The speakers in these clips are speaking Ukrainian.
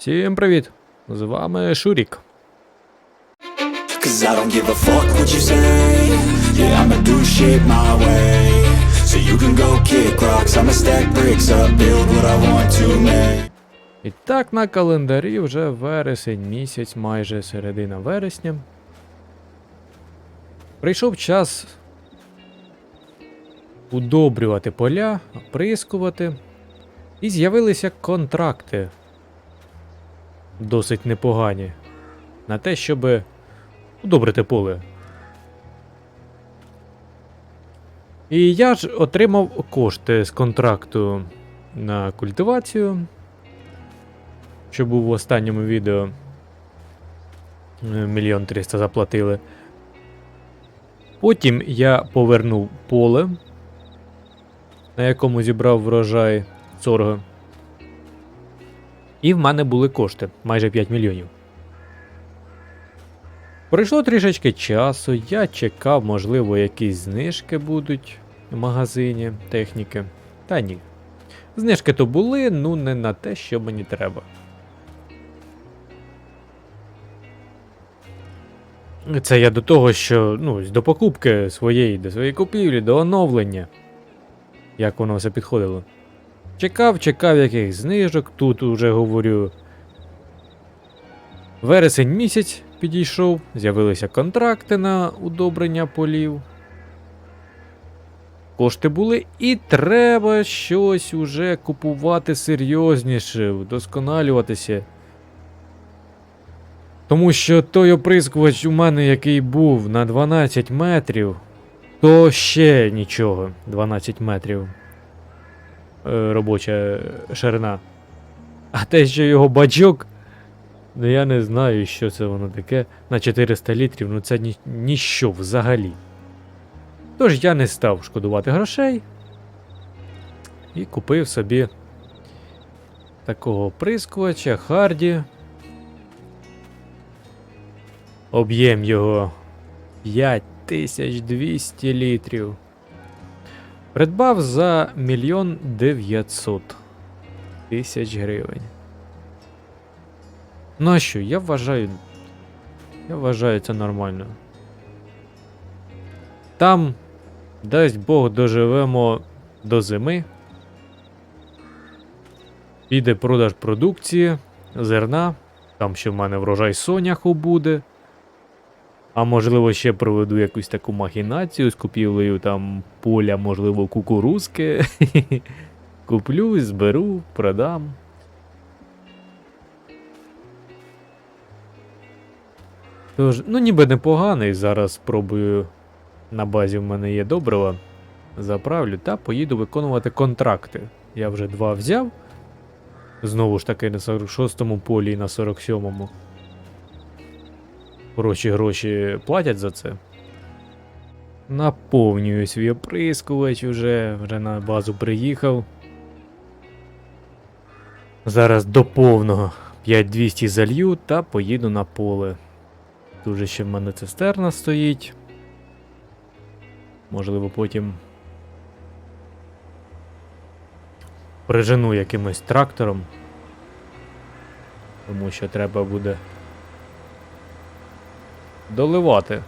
Всім привіт! З вами Шурік. Cause I don't give a fuck what you say Yeah, I'ma do shit my way So you can go kick rocks I'ma stack bricks up, build what I want to make І так, на календарі вже вересень місяць, майже середина вересня. Прийшов час удобрювати поля, оприскувати. І з'явилися контракти досить непогані на те, щоб удобрити поле. І я ж отримав кошти з контракту на культивацію що був в останньому відео. Е, Мільйон триста заплатили. Потім я повернув поле, на якому зібрав врожай сорго. І в мене були кошти майже 5 мільйонів. Пройшло трішечки часу, я чекав, можливо, якісь знижки будуть в магазині техніки. Та ні. Знижки то були, ну не на те, що мені треба. Це я до того, що ну, до покупки своєї, до своєї купівлі, до оновлення. Як воно все підходило. Чекав, чекав яких знижок, тут уже говорю. Вересень місяць підійшов, з'явилися контракти на удобрення полів. Кошти були, і треба щось уже купувати серйозніше, вдосконалюватися. Тому що той оприскувач у мене, який був на 12 метрів, то ще нічого. 12 метрів. Е, робоча ширина. А те, що його бачок, ну я не знаю, що це воно таке. На 400 літрів, ну це ні, ніщо взагалі. Тож я не став шкодувати грошей. І купив собі такого оприскувача Харді. Об'єм його 5200 літрів. Придбав за мільйон 900 тисяч гривень. Ну а що, я вважаю. Я вважаю це нормально. Там, дасть Бог, доживемо до зими. Піде продаж продукції, зерна. Там ще в мене врожай соняху буде. А можливо, ще проведу якусь таку махінацію з купівлею там поля, можливо, кукурузки. Куплю, зберу, продам. Тож, ну ніби непоганий. Зараз спробую. На базі в мене є добрива. Заправлю та поїду виконувати контракти. Я вже два взяв. Знову ж таки на 46-му полі і на 47-му. Хороші гроші платять за це. Наповнюю свій оприскувач уже, вже на базу приїхав. Зараз до повного 5200 залью та поїду на поле. Тут же ще в мене цистерна стоїть. Можливо, потім прижену якимось трактором. Тому що треба буде доливати.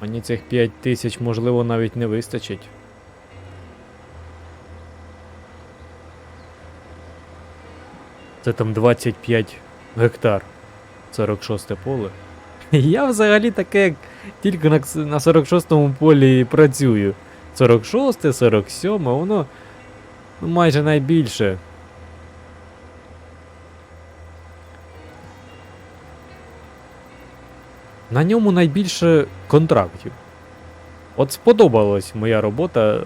Мені цих 5 тисяч, можливо, навіть не вистачить. Це там 25 гектар. 46 поле. Я взагалі таке, як тільки на, на 46-му полі працюю. 46, 47, воно ну, майже найбільше. На ньому найбільше контрактів. От сподобалась моя робота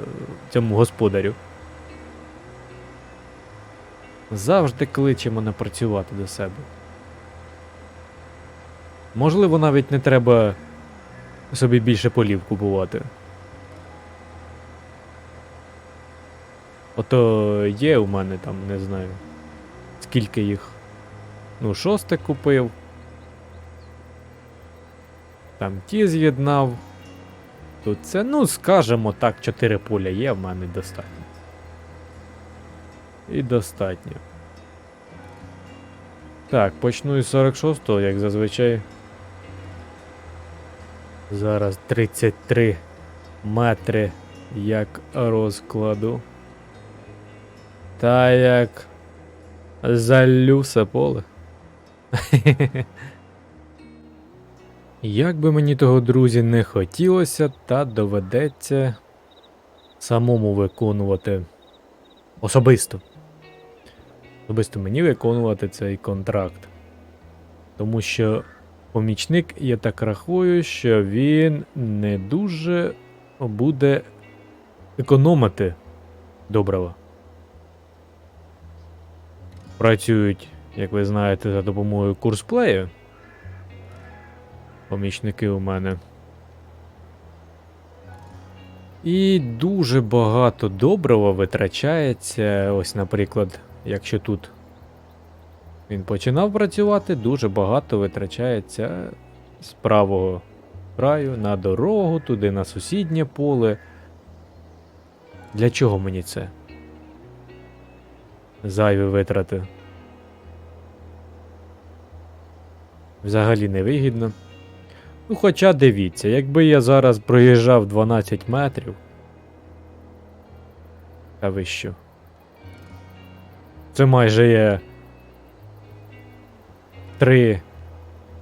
цьому господарю. Завжди кличе мене працювати до себе. Можливо, навіть не треба собі більше полів купувати. Ото є у мене там, не знаю, скільки їх. Ну, шосте купив. Там ті з'єднав. Тут це, ну, скажімо так, 4 поля є, в мене достатньо. І достатньо. Так, почну із 46-го, як зазвичай. Зараз 33 метри як розкладу. Та як залю все поле. Як би мені того, друзі, не хотілося, та доведеться самому виконувати особисто. Особисто мені виконувати цей контракт. Тому що помічник, я так рахую, що він не дуже буде економити добрива. Працюють, як ви знаєте, за допомогою курсплею. Помічники у мене. І дуже багато добрива витрачається. Ось, наприклад, якщо тут він починав працювати, дуже багато витрачається з правого краю на дорогу, туди на сусіднє поле. Для чого мені це? Зайві витрати. Взагалі невигідно. Ну, хоча дивіться, якби я зараз проїжджав 12 метрів. Та ви що? Це майже є три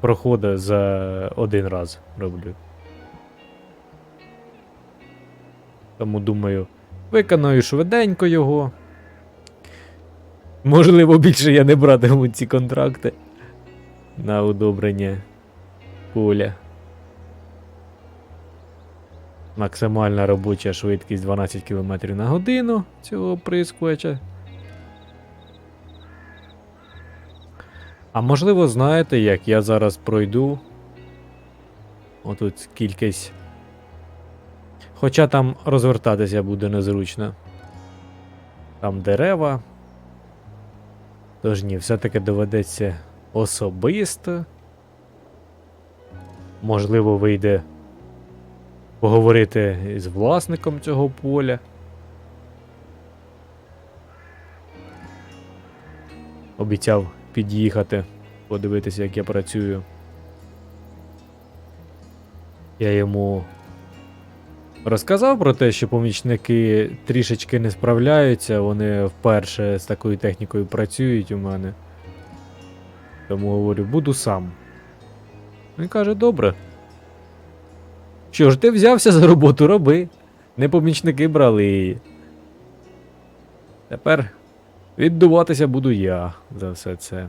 проходи за один раз роблю. Тому думаю, виконаю швиденько його. Можливо, більше я не братиму ці контракти на удобрення поля. Максимальна робоча швидкість 12 км на годину цього прискувача. А можливо, знаєте, як я зараз пройду. Отут кількість. Хоча там розвертатися буде незручно. Там дерева. Тож ні, все-таки доведеться особисто. Можливо, вийде поговорити з власником цього поля. Обіцяв під'їхати, подивитися, як я працюю. Я йому розказав про те, що помічники трішечки не справляються, вони вперше з такою технікою працюють у мене. Тому говорю, буду сам. Він каже, добре. Що ж, ти взявся за роботу, роби. Не помічники брали її. Тепер віддуватися буду я за все це.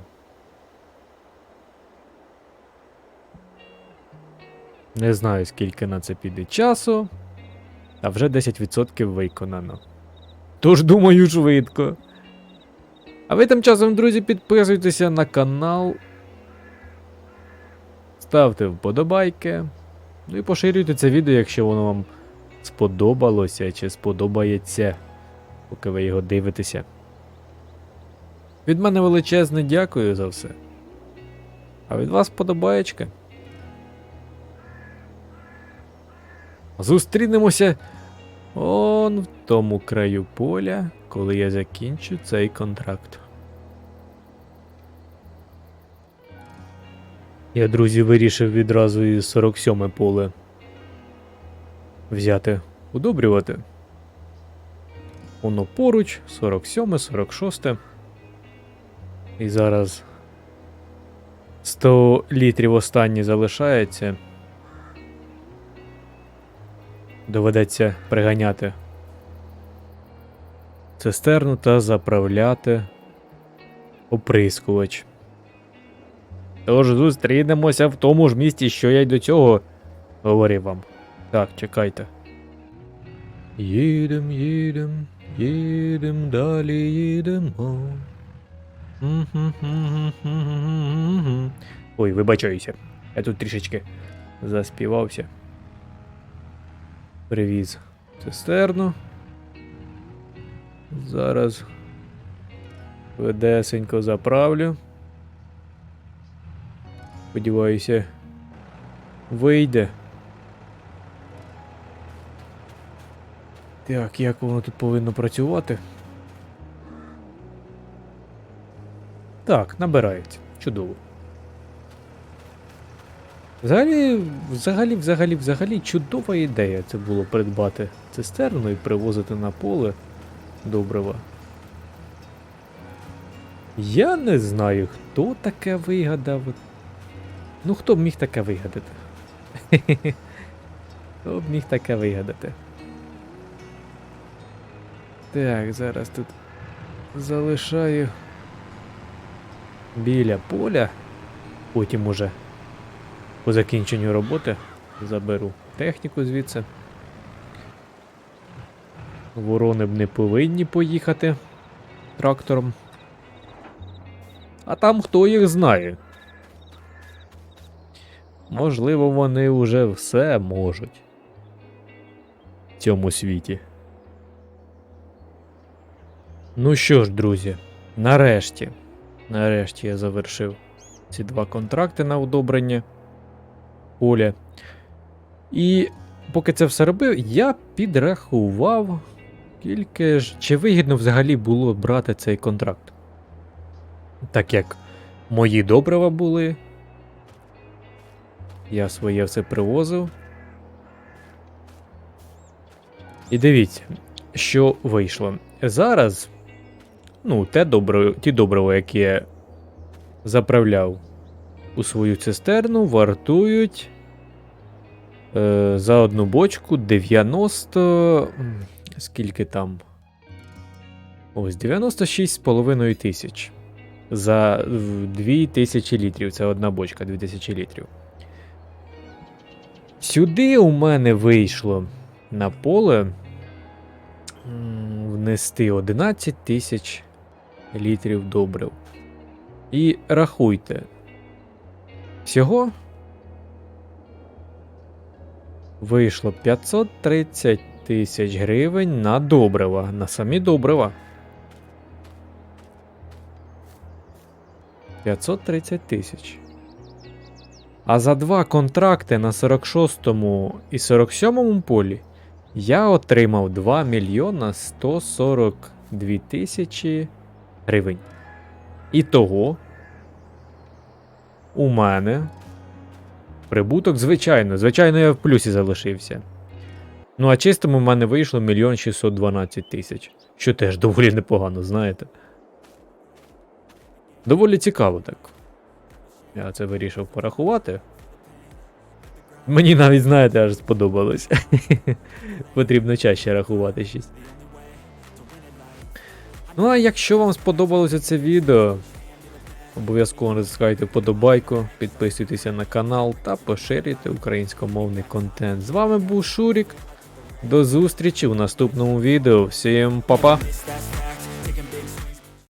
Не знаю, скільки на це піде часу, а вже 10% виконано. Тож думаю, швидко. А ви тим часом, друзі, підписуйтеся на канал. Ставте вподобайки. Ну і поширюйте це відео, якщо воно вам сподобалося чи сподобається, поки ви його дивитеся. Від мене величезне дякую за все. А від вас подобаєчка. Зустрінемося он в тому краю поля, коли я закінчу цей контракт. Я, друзі, вирішив відразу із 47 поле взяти, удобрювати. Воно поруч, 47, 46. І зараз 100 літрів останні залишається. Доведеться приганяти цистерну та заправляти оприскувач. Тож зустрінемося в тому ж місці, що я й до цього говорив вам. Так, чекайте. Їдем, їдем, їдем, далі їдемо. Ой, вибачаюся. Я тут трішечки заспівався. Привіз цистерну. Зараз ведесенько заправлю. Сподіваюся, вийде. Так, як воно тут повинно працювати? Так, набирається. Чудово. Взагалі, взагалі, взагалі, взагалі, чудова ідея це було придбати цистерну і привозити на поле добрива. Я не знаю, хто таке вигадав. Ну, хто б міг таке вигадати? Хто б міг таке вигадати? Так, зараз тут залишаю біля поля. Потім уже по закінченню роботи заберу техніку звідси. Ворони б не повинні поїхати трактором. А там хто їх знає. Можливо, вони вже все можуть в цьому світі. Ну що ж, друзі, нарешті, нарешті я завершив ці два контракти на удобрення поля. І поки це все робив, я підрахував, скільки ж чи вигідно взагалі було брати цей контракт. Так як мої добрива були. Я своє все привозив. І дивіться, що вийшло. Зараз, ну, те добро, ті добрива, які я заправляв у свою цистерну, вартують е, за одну бочку 90. Скільки там? Ось 96,5 тисяч. За в, 2000 літрів. Це одна бочка, 2000 літрів. Сюди у мене вийшло на поле внести 11 тисяч літрів добрив. І рахуйте. Всього вийшло 530 тисяч гривень на добрива, на самі добрива. 530 тисяч. А за два контракти на 46-му і 47-му полі я отримав 2 мільйона 142 тисячі гривень. Ітого у мене прибуток, звичайно, звичайно, я в плюсі залишився. Ну, а чистому в мене вийшло 1 612 тисяч, що теж доволі непогано, знаєте. Доволі цікаво так. Я це вирішив порахувати. Мені навіть, знаєте, аж сподобалось. Потрібно чаще рахувати щось. Ну, а якщо вам сподобалося це відео, обов'язково натискайте вподобайку, підписуйтеся на канал та поширюйте українськомовний контент. З вами був Шурік. До зустрічі у наступному відео. Всім па-па!